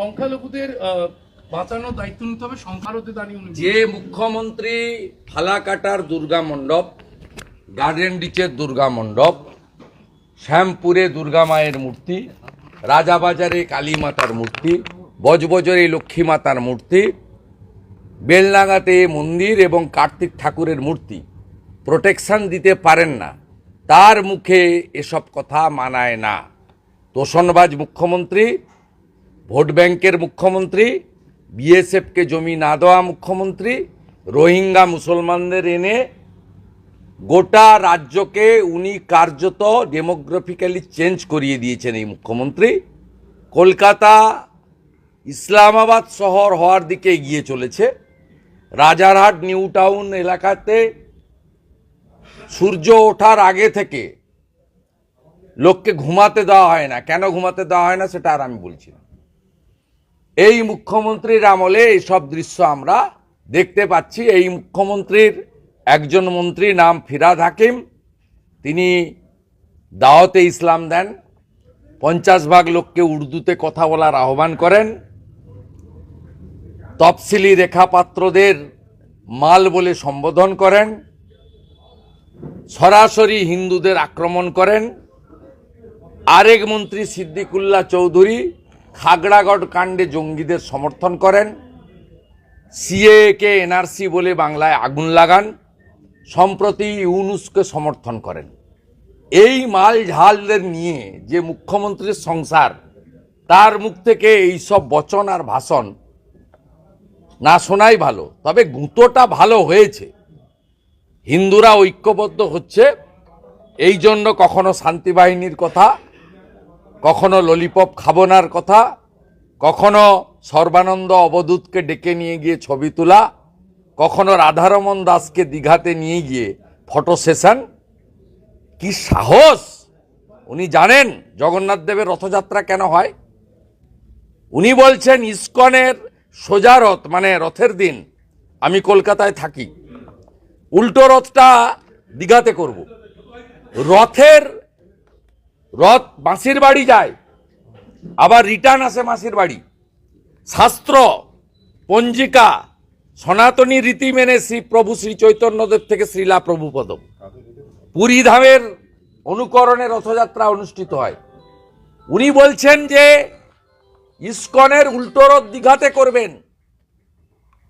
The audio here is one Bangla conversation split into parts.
সংখ্যালঘুদের বাঁচানোর দায়িত্ব নিতে হবে, সংখ্যালঘুদের দাঁড়িয়ে যে মুখ্যমন্ত্রী ফালাকাটার দুর্গা মণ্ডপ, গার্ডেন ডিচের দুর্গা মণ্ডপ, শ্যামপুরে দুর্গা মায়ের মূর্তি, রাজাবাজারে কালী মাতার মূর্তি, বজবজরে লক্ষ্মী মাতার মূর্তি বেলনাগাতে মন্দির এবং কার্তিক ঠাকুরের মূর্তি, প্রোটেকশন দিতে পারেন না, তার মুখে এসব কথা মানায় না। তোষণবাজ মুখ্যমন্ত্রী ভোট ব্যাংকের মুখ্যমন্ত্রী, বিএসএফকে জমি না দেওয়া মুখ্যমন্ত্রী, রোহিঙ্গা মুসলমানদের এনে গোটা রাজ্যকে উনি কার্যত ডেমোগ্রাফিক্যালি চেঞ্জ করিয়ে দিয়েছেন এই মুখ্যমন্ত্রী। কলকাতা ইসলামাবাদ শহর হওয়ার দিকে এগিয়ে চলেছে। রাজারহাট, নিউ টাউন এলাকাতে সূর্য ওঠার আগে থেকে লোককে ঘুমাতে দেওয়া হয় না। কেন ঘুমাতে দেওয়া হয় না সেটা আর আমি বলছি না। এই মুখ্যমন্ত্রীর আমলে এইসব দৃশ্য আমরা দেখতে পাচ্ছি। এই মুখ্যমন্ত্রীর একজন মন্ত্রী নাম ফিরাদ হাকিম। তিনি দাওয়াতে ইসলাম দেন। পঞ্চাশ ভাগ লোককে উর্দুতে কথা বলার আহ্বান করেন। তফসিলি রেখাপাত্রদের মাল বলে সম্বোধন করেন। সরাসরি হিন্দুদের আক্রমণ করেন। আরেক মন্ত্রী সিদ্দিকুল্লাহ চৌধুরী খাগড়াগড় কাণ্ডে জঙ্গিদের সমর্থন করেন। সিএকে এনআরসি বলে বাংলায় আগুন লাগান। সম্প্রতি ইউনুসকে সমর্থন করেন। এই মাল ঝালদের নিয়ে যে মুখ্যমন্ত্রীর সংসার, তার মুখ থেকে এইসব বচন আর ভাষণ না শোনাই ভালো, তবে গুঁতোটা ভালো হয়েছে। হিন্দুরা ঐক্যবদ্ধ হচ্ছে, এই জন্য কখনো শান্তি বাহিনীর কথা কখনো ললিপপ খাবনার কথা, কখনো সর্বানন্দ অবধূতকে ডেকে নিয়ে গিয়ে ছবি তোলা, কখনো রাধারমন দাসকে দীঘাতে নিয়ে গিয়ে ফটো সেশন কি সাহস! উনি জানেন জগন্নাথ দেবের রথযাত্রা কেন হয়। উনি বলছেন, ইস্কনের সোজা রথ মানে রথের দিন আমি কলকাতায় থাকি, উল্টো রথটা দীঘাতে করব। রথের রথ মাসির বাড়ি যায়, আবার রিটার্ন আসে মাসির বাড়ি। শাস্ত্র, পঞ্জিকা, সনাতনী রীতি মেনে শ্রী প্রভু শ্রী চৈতন্যদেব থেকে শ্রীলা প্রভুপদ পুরী ধামের অনুকরণে রথযাত্রা অনুষ্ঠিত হয়। উনি বলছেন যে, ইস্কনের উল্টো রথ দীঘাতে করবেন।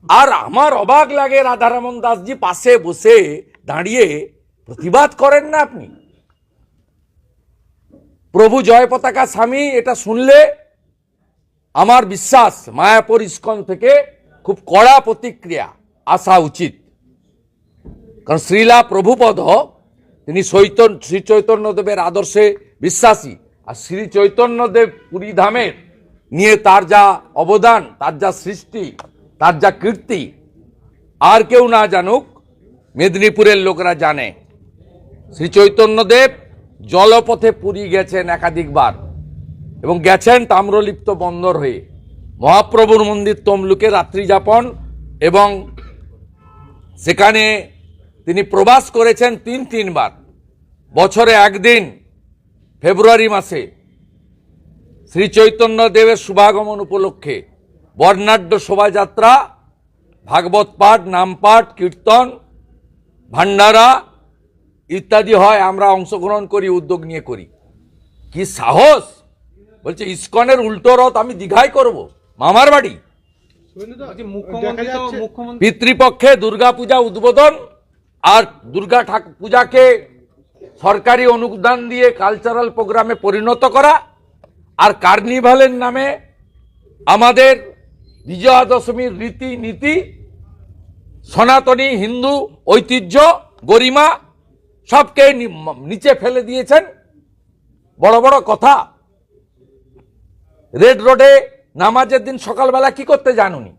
আর আমার অবাক লাগে রাধারমন দাসজি পাশে বসে দাঁড়িয়ে প্রতিবাদ করেন না আপনি। প্রভু জয় পতাকা স্বামী, এটা শুনলে আমার বিশ্বাস মায়াপুর ইস্কন থেকে খুব কড়া প্রতিক্রিয়া আসা উচিত। কারণ শ্রীলা প্রভুপদ, তিনি চৈতন্য শ্রী চৈতন্যদেবের আদর্শে বিশ্বাসী। আর শ্রী চৈতন্যদেব পুরী ধামের নিয়ে তার যা অবদান, তার যা সৃষ্টি, তার যা কীর্তি, আর কেউ না জানুক, মেদিনীপুরের লোকরা জানে। শ্রী চৈতন্যদেব জলপথে পুরী গেছেন একাধিকবার এবং গেছেন তাম্রলিপ্ত বন্দর হয়ে। মহাপ্রভুর মন্দির তমলুকে রাত্রি যাপন এবং সেখানে তিনি প্রবাস করেছেন তিন তিনবার। বছরে একদিন, ফেব্রুয়ারি মাসে, শ্রী চৈতন্য দেবের শুভাগমন উপলক্ষে বর্ণাঢ্য শোভাযাত্রা, ভাগবত পাঠ, নামপাঠ, কীর্তন ভান্ডারা ইত্যাদি হয় আমরা অংশগ্রহণ করি উদ্যোগ নিয়ে করি। কি সাহস? বলছে ইস্কনের উল্টো রথ আমি দীঘায় করব মামার বাড়ি। বলছি মুখ্যমন্ত্রী তো মুখ্যমন্ত্রী পিতৃপক্ষে দুর্গাপূজা উদ্বোধন আর দুর্গা ঠাকুর পূজাকে সরকারি অনুদান দিয়ে কালচারাল প্রোগ্রামে পরিণত করা আর কার্নিভালের নামে আমাদের বিজয়া দশমীর রীতি নীতি সনাতনী হিন্দু ঐতিহ্য গরিমা সবকে নিচে ফেলে দিয়েছেন। বড় বড় কথা। রেড রোডে নামাজের দিন সকালবেলা কি করতে জানুনি?